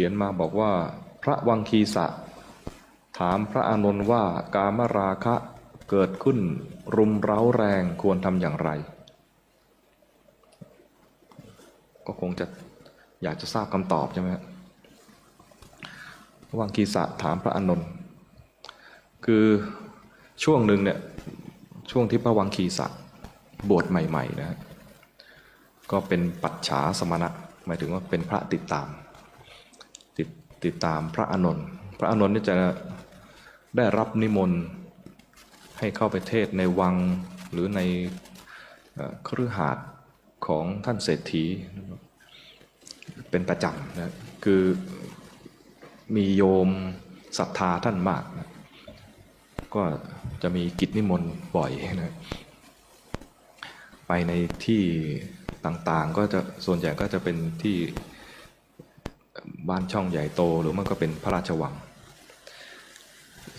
ขียนมาบอกว่า พระวังคีสะ ถามพระอานนท์ว่ากามราคะเกิดขึ้น รุมเร้าแรงควรทำอย่างไร ก็คงจะอยากจะทราบคำตอบใช่ไหมครับพระวังคีสะถามพระอานนท์คือช่วงหนึ่งเนี่ยช่วงที่พระวังคีสะบวชใหม่ๆนะฮะก็เป็นปัจฉาสมณะหมายถึงว่าเป็นพระติดตาม ติดตามพระอานนท์พระอานนท์นี่จะได้รับนิมนต์ให้เข้าไปเทศในวังหรือในเครือหาสน์ของท่านเศรษฐี เป็นประจำนะคือมีโยมศรัทธาท่านมากนะก็จะมีกิจนิมนต์บ่อยนะไปในที่ต่างๆก็จะส่วนใหญ่ก็จะเป็นที่ บ้านช่องใหญ่โตหรือมันก็เป็นพระราชวัง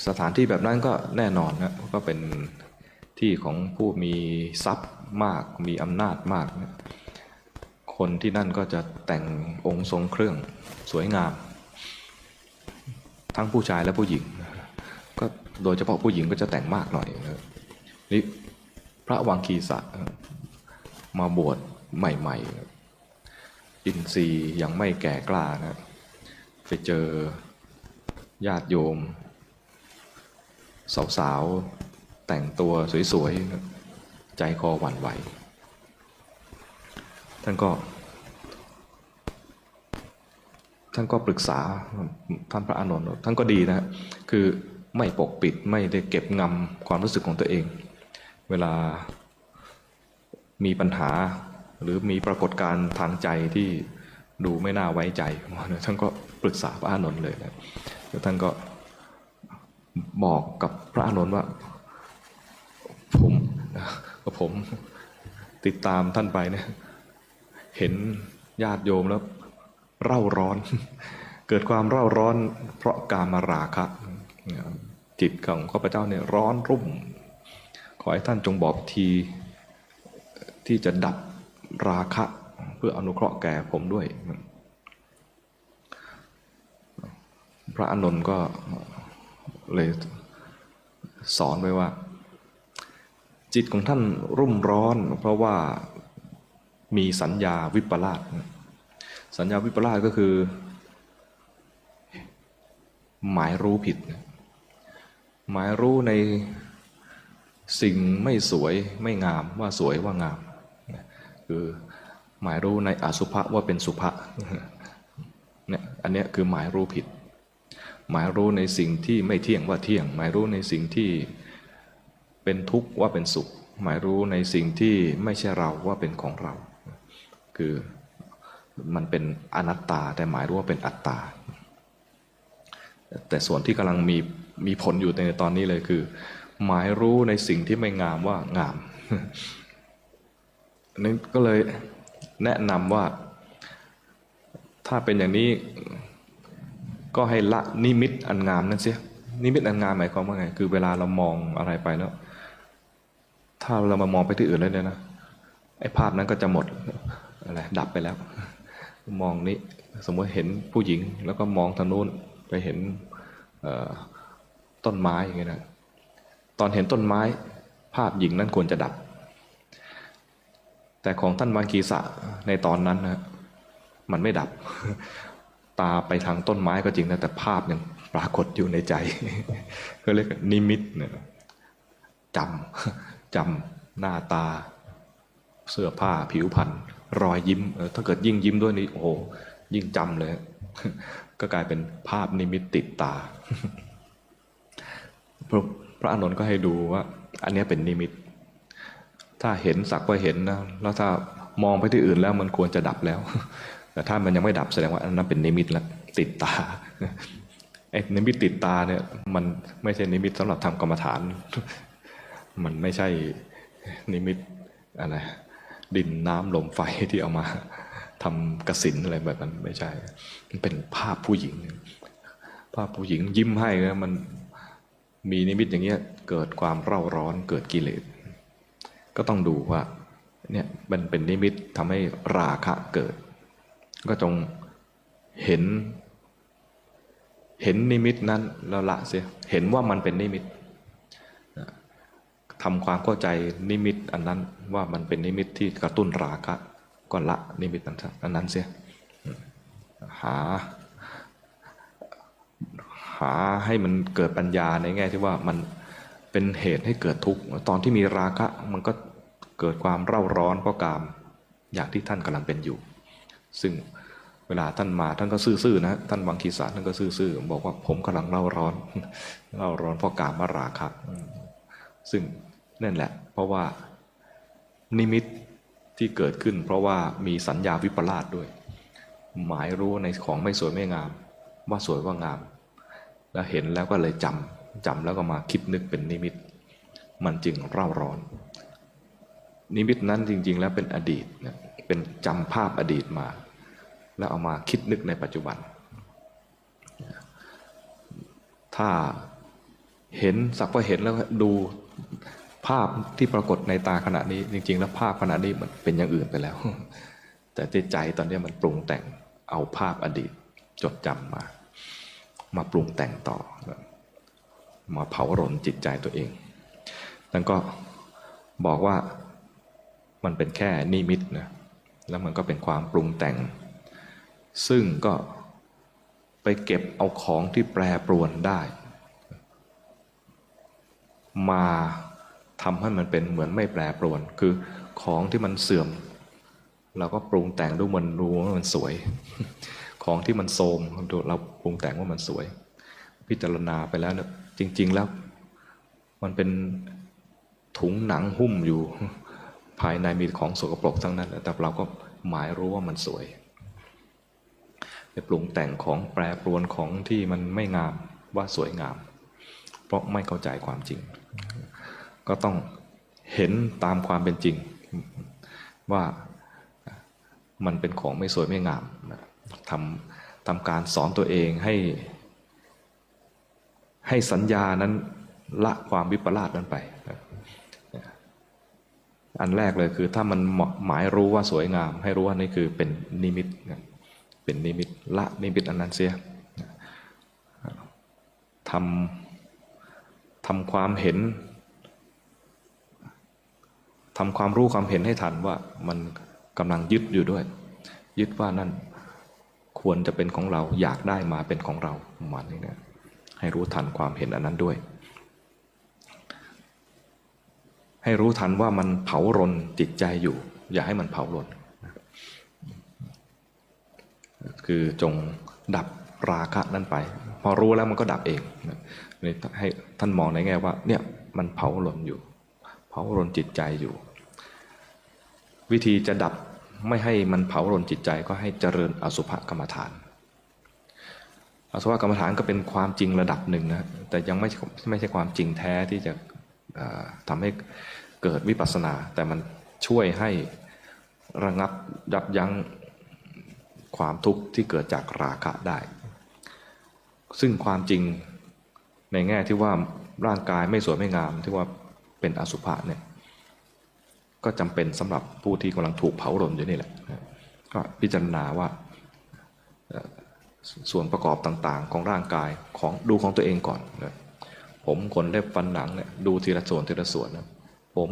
สถานที่แบบนั้นก็แน่นอนนะก็เป็นที่ของผู้มีทรัพย์มากมีอำนาจมากนะคนที่นั่นก็จะแต่งองค์ทรงเครื่องสวยงาม ทั้งผู้ชายและผู้หญิง ก็โดยเฉพาะผู้หญิงก็จะแต่งมากหน่อยนะนี่พระวังคีสะมาบวชใหม่ ๆ อินทรีย์ยังไม่แก่กล้านะไปเจอญาติโยม สาวๆ แต่งตัวสวยๆ ใจคอหวั่นไหว ท่านก็ ท่านก็ปรึกษาท่านพระอานนท์ท่านก็ดีนะคือไม่ปกปิดไม่ได้เก็บงำความรู้สึกของตัวเอง เวลามีปัญหา หรือมีปรากฏการณ์ทางใจที่ดูไม่น่าไว้ใจท่านก็ปรึกษาพระอานนท์เลยนะแล้วท่านก็บอกกับพระอานนท์ว่า ผมผมติดตามท่านไปเนี่ยเห็นญาติโยมแล้ว เร่าร้อน เกิดความเร่าร้อน เพราะการมาราคะจิตของข้าพเจ้าเนี่ยร้อนรุ่ม ขอให้ท่านจงบอกทีที่จะดับ ราคะ เพื่ออนุเคราะห์แก่ผมด้วย พระอานนท์ก็เลยสอนไว้ว่า จิตของท่านรุ่มร้อน เพราะว่ามีสัญญาวิปลาสสัญญาวิปลาสก็คือ หมายรู้ผิด หมายรู้ในสิ่งไม่สวยไม่งามว่าสวยว่างาม คือหมายรู้ในอสุภะว่าเป็นสุภะเนี่ยอันนี้คือหมายรู้ผิด หมายรู้ในสิ่งที่ไม่เที่ยงว่าเที่ยง หมายรู้ในสิ่งที่เป็นทุกข์ว่าเป็นสุข หมายรู้ในสิ่งที่ไม่ใช่เราว่าเป็นของเรา คือมันเป็นอนัตตา แต่หมายรู้ว่าเป็นอัตตา แต่ส่วนที่กำลังมีมีผลอยู่ในตอนนี้เลยคือ หมายรู้ในสิ่งที่ไม่งามว่างาม นั้นก็เลยแนะนำว่า ถ้าเป็นอย่างนี้ก็ให้ละนิมิตอันงามนั้นเสียนิมิตอันงามหมายความว่าไง คือเวลาเรามองอะไรไปแล้ว ถ้าเรามามองไปที่อื่นเลยเนี่ยนะไอ้ภาพนั้นก็จะหมดอะไรดับไปแล้ว มองนี้สมมติเห็นผู้หญิง แล้วก็มองทางนู้นไปเห็นต้นไม้อย่างเงี้ยนะตอนเห็นต้นไม้ ภาพหญิงนั้นควรจะดับ แต่ของท่านวังคีสะในตอนนั้นนะมันไม่ดับ ตาไปทางต้นไม้ก็จริงนะแต่ภาพยังปรากฏอยู่ในใจ ก็เรียกนิมิตเนี่ยจำจำหน้าตา เสื้อผ้าผิวพรรณรอยยิ้มถ้าเกิดยิ่งยิ้มด้วยนี่โอ้โหยิ่งจำเลย ก็กลายเป็นภาพนิมิตติดตา พระพระอานนก็ให้ดูว่า อันนี้เป็นนิมิต ถ้าเห็นสักว่าเห็นนะแล้วถ้ามองไปที่อื่นแล้วมันควรจะดับแล้ว แต่ถ้ามันยังไม่ดับแสดงว่าอันนั้นเป็นนิมิตแล้วติดตาไอ้นิมิตติดตาเนี่ยมันไม่ใช่นิมิตสำหรับทำกรรมฐาน มันไม่ใช่นิมิตอะไรดินน้ำลมไฟที่เอามาทำกสินอะไรแบบนั้นไม่ใช่ มันเป็นภาพผู้หญิง ภาพผู้หญิงยิ้มให้นะมันมีนิมิตอย่างเงี้ยเกิดความเร่าร้อนเกิดกิเลส ก็ต้องดูว่าเนี่ยมันเป็นนิมิตทำให้ราคะเกิด ก็จงเห็น เห็นนิมิตนั้นแล้วละเสียเห็นว่ามันเป็นนิมิตทำความเข้าใจนิมิตอันนั้นว่ามันเป็นนิมิตที่กระตุ้นราคะก็ละนิมิตนั้นซะอันนั้นเสียหาหาให้มันเกิดปัญญาในแง่ที่ว่ามันเป็นเหตุให้เกิดทุกข์ตอนที่มีราคะมันก็ เกิดความเร่าร้อนเพราะกามอย่างที่ท่านกำลังเป็นอยู่ ซึ่งเวลาท่านมาท่านก็ซื่อๆนะท่านวังคีสาท่านก็ซื่อๆบอกว่าผมกำลังเร่าร้อนเร่าร้อนเพราะกามมาราคะซึ่งนั่นแหละ เพราะว่านิมิตที่เกิดขึ้น เพราะว่ามีสัญญาวิปลาสด้วย หมายรู้ในของไม่สวยไม่งาม ว่าสวยว่างาม แล้วเห็นแล้วก็เลยจำจำแล้วก็มาคิดนึกเป็นนิมิต มันจึงเร่าร้อน นิมิตนั้นจริง ๆ แล้วเป็นอดีตนะเป็นจำภาพอดีตมา แล้วเอามาคิดนึกในปัจจุบัน ถ้าเห็นสักว่าเห็นแล้วดูภาพที่ปรากฏในตาขณะนี้ จริง ๆ แล้วภาพขณะนี้มันเป็นอย่างอื่นไปแล้ว แต่ในใจตอนนี้มันปรุงแต่งเอาภาพอดีตจดจำมา มาปรุงแต่งต่อ มาเผารนจิตใจตัวเองแล้วก็บอกว่า มันเป็นแค่นิมิตนะแล้วมันก็เป็นความปรุงแต่ง ซึ่งก็ไปเก็บเอาของที่แปรปรวนได้ มาทำให้มันเป็นเหมือนไม่แปรปรวน คือของที่มันเสื่อม เราก็ปรุงแต่งดูมันรู้ว่ามันสวย ของที่มันโทรมเราปรุงแต่งว่ามันสวย พิจารณาไปแล้วเนี่ยจริง ๆ แล้วมันเป็นถุงหนังหุ้มอยู่ ภายในมีของสกปรกทั้งนั้น แต่เราก็หมายรู้ว่ามันสวยไปปรุงแต่งของแปรปรวนของที่มันไม่งามว่าสวยงาม เพราะไม่เข้าใจความจริง ก็ต้องเห็นตามความเป็นจริง ว่ามันเป็นของไม่สวยไม่งามทำทำการสอนตัวเองให้ ให้สัญญานั้นละความวิปลาสนั้นไป อันแรกเลยคือถ้ามันหมายรู้ว่าสวยงาม ให้รู้ว่านี่คือเป็นนิมิตเป็นนิมิตละนิมิตอันนั้นเสียทำทำความเห็นทำความรู้ความเห็นให้ทันว่ามันกำลังยึดอยู่ด้วย ยึดว่านั่นควรจะเป็นของเราอยากได้มาเป็นของเราประมาณนี้นะให้รู้ทันความเห็นอันนั้นด้วย ให้รู้ทันว่ามันเผารนจิตใจอยู่ อย่าให้มันเผารนคือจงดับราคะนั้นไป พอรู้แล้วมันก็ดับเองนี่ให้ท่านมองในแง่ว่าเนี่ยมันเผารนอยู่ เผารนจิตใจอยู่ วิธีจะดับไม่ให้มันเผารนจิตใจก็ให้เจริญอสุภกรรมฐาน อสุภกรรมฐานก็เป็นความจริงระดับหนึ่งนะแต่ยังไม่ไม่ใช่ความจริงแท้ที่จะ ทำให้เกิดวิปัสสนา แต่มันช่วยให้ระงับยับยั้งความทุกข์ที่เกิดจากราคะได้ ซึ่งความจริงในแง่ที่ว่าร่างกายไม่สวยไม่งามที่ว่าเป็นอสุภะเนี่ยก็จำเป็นสำหรับผู้ที่กำลังถูกเผารนอยู่นี่แหละ ก็พิจารณาว่าส่วนประกอบต่างๆ ของร่างกายของดูของตัวเองก่อนนะ ผมขนเล็บฟันหนังเนี่ยดูทีละส่วนทีละส่วนนะผม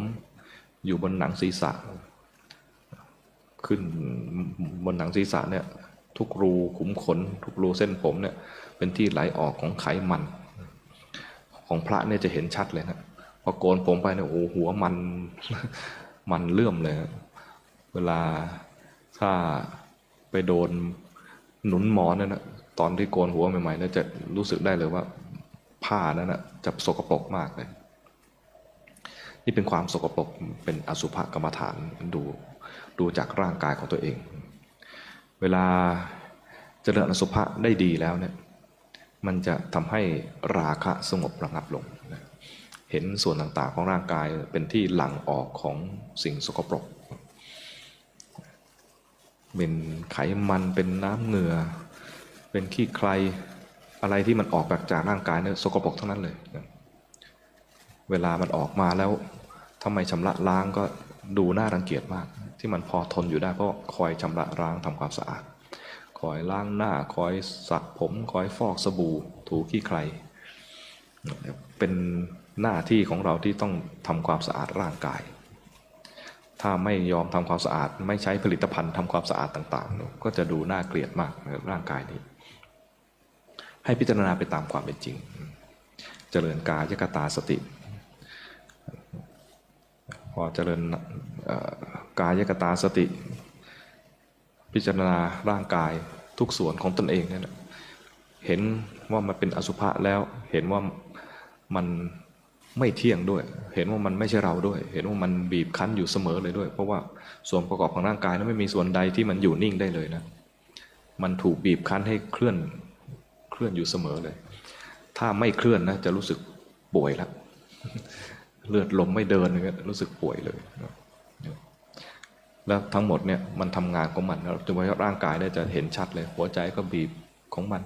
อยู่บนหนังศีรษะ ขึ้นบนหนังศีรษะเนี่ยทุกรูขุมขน ทุกรูเส้นผมเนี่ยเป็นที่ไหลออกของไขมัน ของพระเนี่ยจะเห็นชัดเลยนะพอโกนผมไปเนี่ยโอ้หัวมันมันเลื่อมเลยเวลาถ้าไปโดนหนุนหมอนนั่นนะตอนที่โกนหัวใหม่ๆเนี่ยจะรู้สึกได้เลยว่า ผ้านั้นนะจะสกปรกมากเลย นี่เป็นความสกปรกเป็นอสุภกรรมฐานดูดูจากร่างกายของตัวเอง เวลาเจริญอสุภะได้ดีแล้วเนี่ยมันจะทำให้ราคะสงบระงับลงนะเห็นส่วนต่างๆของร่างกายเป็นที่หลั่งออกของสิ่งสกปรก เป็นไขมันเป็นน้ำเหงื่อ เป็นขี้ใคร อะไรที่มันออกจากร่างกายเนี่ยสกปรกทั้งนั้นเลย เวลามันออกมาแล้วทำไมชำระล้างก็ดูน่ารังเกียจมาก ที่มันพอทนอยู่ได้เพราะคอยชำระล้างทำความสะอาด คอยล้างหน้า คอยสระผม คอยฟอกสบู่ ถูขี้ใคร เป็นหน้าที่ของเราที่ต้องทำความสะอาดร่างกาย ถ้าไม่ยอมทำความสะอาด ไม่ใช้ผลิตภัณฑ์ทำความสะอาดต่างๆ ก็จะดูน่าเกลียดมากในร่างกายนี้ ให้พิจารณาไปตามความเป็นจริง เจริญกายกตาสติ พอเจริญกายกตาสติ พิจารณาร่างกายทุกส่วนของตนเองเนี่ยนะเห็นว่ามันเป็นอสุภะแล้ว เห็นว่ามันไม่เที่ยงด้วย เห็นว่ามันไม่ใช่เราด้วย เห็นว่ามันบีบคั้นอยู่เสมอเลยด้วย เพราะว่าส่วนประกอบของร่างกายนั้นไม่มีส่วนใดที่มันอยู่นิ่งได้เลยนะ มันถูกบีบคั้นให้เคลื่อน เคลื่อนอยู่เสมอเลย ถ้าไม่เคลื่อนนะจะรู้สึกป่วยแล้วเลือดลมไม่เดินอย่างเงี้ยรู้สึกป่วยเลย แล้วทั้งหมดเนี่ยมันทำงานของมันแล้วจนว่าร่างกายเนี่ยจะเห็นชัดเลย หัวใจก็บีบของมัน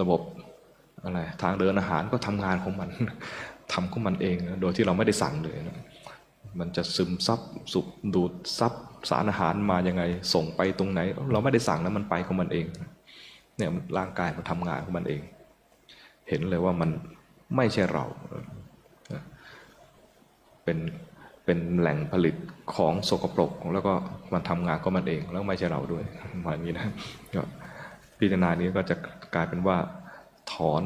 ระบบอะไรทางเดินอาหารก็ทำงานของมันทำของมันเอง โดยที่เราไม่ได้สั่งเลยนะมันจะซึมซับสุบดูดซับสารอาหารมายังไง ส่งไปตรงไหน เราไม่ได้สั่งนะมันไปของมันเอง เนี่ยร่างกายมันทำงานของมันเอง เห็นเลยว่ามันไม่ใช่เรา เป็นเป็นแหล่งผลิตของสกปรก แล้วก็มันทำงานก็มันเอง แล้วไม่ใช่เราด้วยประมาณนี้นะก็พิจารณานี้ก็จะกลายเป็นว่าถอน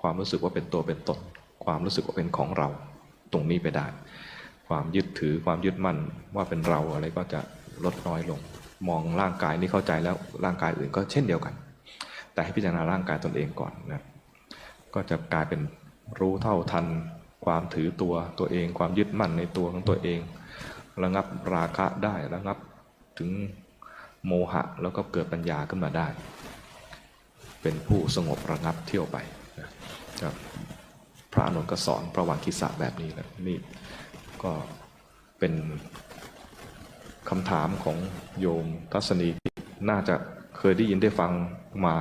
ความรู้สึกว่าเป็นตัวเป็นตน ความรู้สึกว่าเป็นของเรา ตรงนี้ไปได้ ความยึดถือความยึดมั่นว่าเป็นเราอะไรก็จะลดน้อยลง มองร่างกายนี้เข้าใจแล้วร่างกายอื่นก็เช่นเดียวกัน แต่ให้พิจารณาร่างกายตนเองก่อนนะก็จะกลายเป็นรู้เท่าทัน ความถือตัวตัวเอง ความยึดมั่นในตัวของตัวเอง ระงับราคะได้ระงับถึงโมหะแล้วก็เกิดปัญญาขึ้นมาได้ เป็นผู้สงบระงับเที่ยวไปนะครับพระอานนก็สอนประวัติคิสะแบบนี้นะนี่ก็เป็นคำถามของโยมทัศนีที่น่าจะ เคยได้ยินได้ฟังมา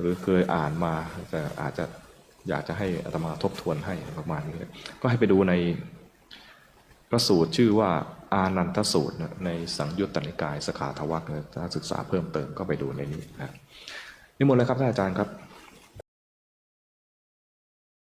หรือเคยอ่านมาแต่อาจจะอยากจะให้อาตมาทบทวนให้ประมาณนี้ก็ให้ไปดูในพระสูตรชื่อว่าอานันทสูตรนะในสังยุตตนิกายสขาทวักนะถ้าศึกษาเพิ่มเติมก็ไปดูในนี้นะนิมนต์เลยครับท่านอาจารย์ครับ